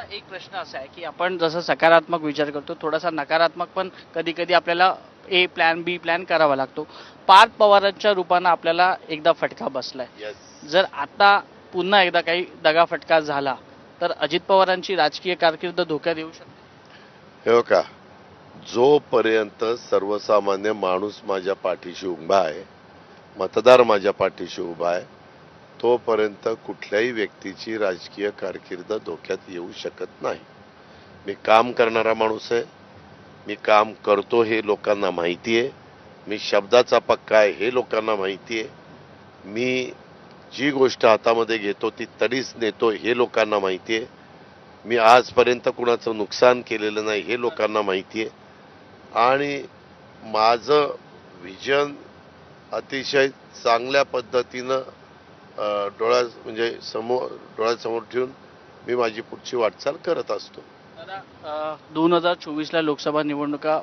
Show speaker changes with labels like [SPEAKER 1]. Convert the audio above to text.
[SPEAKER 1] दादा एक प्रश्न असा आहे की आपण जसं सकारात्मक विचार करतो थोडासा नकारात्मक पण कधी कधी आपल्याला ए प्लॅन बी प्लॅन करावा लागतो. पार्थ पवारांच्या रूपानं आपल्याला एकदा फटका बसलाय. जर आता पुन्हा एकदा काही दगाफटका झाला तर अजित पवारांची राजकीय कारकीर्द धोक्यात येऊ शकते.
[SPEAKER 2] हे हो का जोपर्यंत सर्वसामान्य माणूस माझ्या पाठीशी उभा आहे मतदार माझ्या पाठीशी उभा आहे तोपर्यंत कुठल्याही व्यक्तीची राजकीय कारकीर्द धोक्यात येऊ शकत नाही. मी काम करणारा माणूस आहे. मी काम करतो हे लोकांना माहिती आहे. मी शब्दाचा पक्का आहे हे लोकांना माहिती आहे. मी जी गोष्ट हातामध्ये घेतो ती तरीच नेतो हे लोकांना माहिती आहे. मी आजपर्यंत कुणाचं नुकसान केलेलं नाही हे लोकांना माहिती आहे. आणि माझं विजन अतिशय चांगल्या पद्धतीनं डोळ्या म्हणजे समोर डोळ्यासमोर ठेवून मी माझी पुढची वाटचाल करत असतो.
[SPEAKER 1] दोन हजार चोवीसला लोकसभा निवडणुका